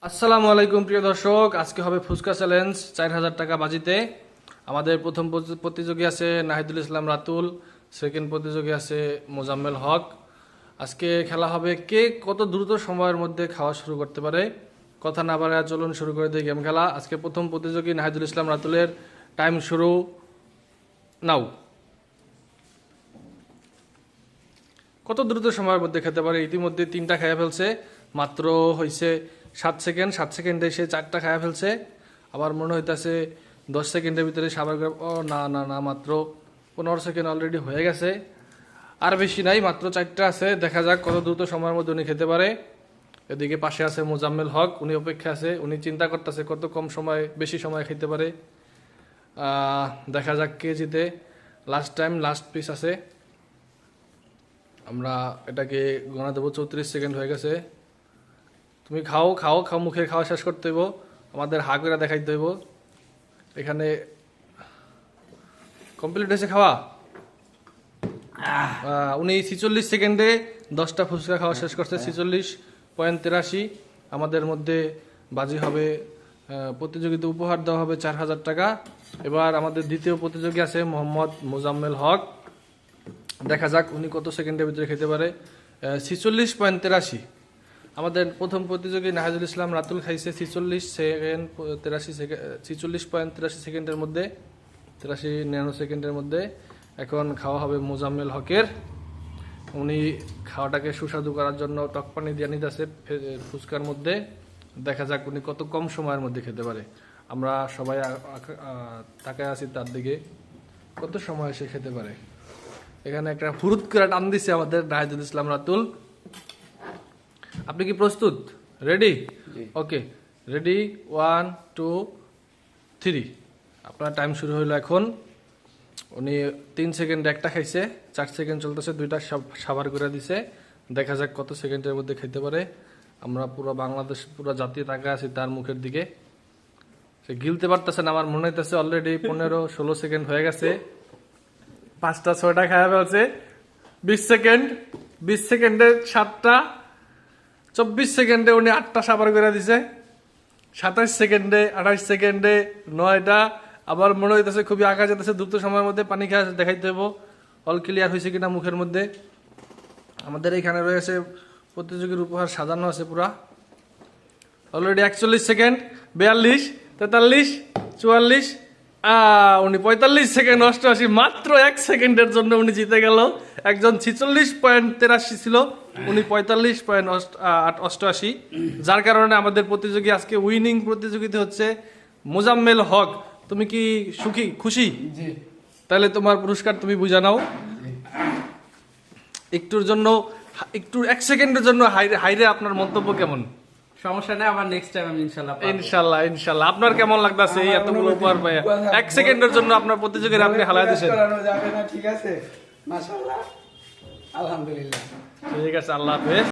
আসসালামু আলাইকুম, প্রিয় দর্শক। আজকে হবে ফুচকা চ্যালেঞ্জ চার হাজার টাকা বাজিতে। আমাদের প্রথম প্রতি- প্রতিযোগী আছে নাহিদুল ইসলাম রাতুল সেকেন্ড প্রতিযোগী আছে মোজাম্মেল হক। আজকে খেলা হবে কে কত দ্রুত সময়ের মধ্যে খাওয়া শুরু করতে পারে। কথা না পারে চলুন শুরু করে দিই গেম খেলা। আজকে প্রথম প্রতিযোগী নাহিদুল ইসলাম রাতুলের টাইম শুরু। নাও। কত দ্রুত সময়ের মধ্যে খেতে পারে? ইতিমধ্যে তিনটা খেয়ে ফেলছে। মাত্র হয়েছে সাত সেকেন্ড সাত সেকেন্ডে সে চারটা খায়া ফেলছে। আবার মনে হইতাছে দশ সেকেন্ডের ভিতরে সাবার ও, না না না, মাত্র পনেরো সেকেন্ড অলরেডি হয়ে গেছে। আর বেশি নাই, মাত্র চারটা আছে। দেখা যাক কত দ্রুত সময়ের মধ্যে উনি খেতে পারে। এদিকে পাশে আছে মোজাম্মেল হক, উনি অপেক্ষা আছে। উনি চিন্তা করতেছে কত কম সময়, বেশি সময় খেতে পারে। দেখা যাক কে জিতে। লাস্ট টাইম লাস্ট পিস আছে। আমরা এটাকে গোনা দেবো, চৌত্রিশ সেকেন্ড হয়ে গেছে। তুমি খাও খাও খাও মুখে খাওয়া শেষ করতে হইব। আমাদের হা করে দেখাইতে হইব। এখানে কমপ্লিট হয়েছে খাওয়া? উনি ছিচল্লিশ সেকেন্ডে দশটা ফুচকা খাওয়া শেষ করছে ছিচল্লিশ পয়েন্ট তেরাশি। আমাদের মধ্যে বাজি হবে প্রতিযোগিতা উপহার দেওয়া হবে চার হাজার টাকা। এবার আমাদের দ্বিতীয় প্রতিযোগী আছে মোহাম্মদ মোজাম্মেল হক। দেখা যাক উনি কত সেকেন্ডের ভিতরে খেতে পারে। ছিচল্লিশ পয়েন্ট তেরাশি। আমাদের প্রথম প্রতিযোগী নাহাজুল ইসলাম রাতুল খাইছে ছিচল্লিশ সেকেন্ড, তেরাশি সেকেন্ড ছিচল্লিশ পয়েন্ট তেরাশি সেকেন্ডের মধ্যে, তেরাশি নিরানব্বই সেকেন্ডের মধ্যে এখন খাওয়া হবে মোজাম্মেল হকের। উনি খাওয়াটাকে সুস্বাদু করার জন্য টক পানি দিয়ে নিতেছে ফুচকার মধ্যে। দেখা যাক উনি কত কম সময়ের মধ্যে খেতে পারে। আমরা সবাই তাকায় আছি তার দিকে। কত সময় সে খেতে পারে? এখানে একটা ফুরুত করে টান দিছে আমাদের নাহিদুল ইসলাম রাতুল। আপনি কি প্রস্তুত? Ready okay ready one two three আপনার টাইম শুরু হইল এখন। উনি তিন সেকেন্ড একটা খাইছে চার সেকেন্ড চলতেছে দুইটা সাবার করে দিছে। দেখা যাক কত সেকেন্ডের মধ্যে খেতে পারে। আমরা পুরো বাংলাদেশ পুরো জাতীয় টাকা আছি তার মুখের দিকে। সে গিলতে পারতেছে না আমার মনে হইতেছে অলরেডি পনেরো ষোলো সেকেন্ড হয়ে গেছে। পাঁচটা ছয়টা খাওয়া ফেলছে। বিশ সেকেন্ড বিশ সেকেন্ডে সাতটা চব্বিশ সেকেন্ডে উনি আটটা সাবার করে দিছে। সাতাশ সেকেন্ডে আঠাশ সেকেন্ডে, নয়টা। আবার মনে হইতেছে খুবই আঁকা যেতেছে দ্রুত সময়ের মধ্যে পানি খাওয়া দেখাইতে হব অল ক্লিয়ার হয়েছে কিনা মুখের মধ্যে। আমাদের এখানে রয়েছে, প্রতিযোগীর উপহার সাজানো আছে পুরা। অলরেডি একচল্লিশ সেকেন্ড, বিয়াল্লিশ, তেতাল্লিশ, চুয়াল্লিশ। উনি পঁয়তাল্লিশ সেকেন্ড, অষ্টআশি, মাত্র এক সেকেন্ডের জন্য উনি জিতে গেল। একজন ছিচল্লিশ পয়েন্ট তেরাশি ছিল উনি পঁয়তাল্লিশ পয়েন্ট অষ্টআশি। যার কারণে আমাদের প্রতিযোগী আজকে উইনিং প্রতিযোগিতা হচ্ছে মোজাম্মেল হক। তুমি কি সুখী খুশি? তাহলে তোমার পুরস্কার তুমি বুঝে নাও। একটুর জন্য একটু এক সেকেন্ডের জন্য হাইরে আপনার মন্তব্য কেমন? সমস্যা নেই আবার নেক্সট টাইম আমি ইনশাআল্লাহ। ইনশাল্লাহ ইনশাল্লাহ। আপনার কেমন লাগতেছে এই এতগুলো উপহার পাইয়া? এক সেকেন্ডের জন্য আপনার প্রতিযোগীরা আপনি হালাই দিয়েছেন ঠিক আছে? মাশাআল্লাহ। আলহামদুলিল্লাহ। ঠিক আছে আল্লাহ হাফেজ।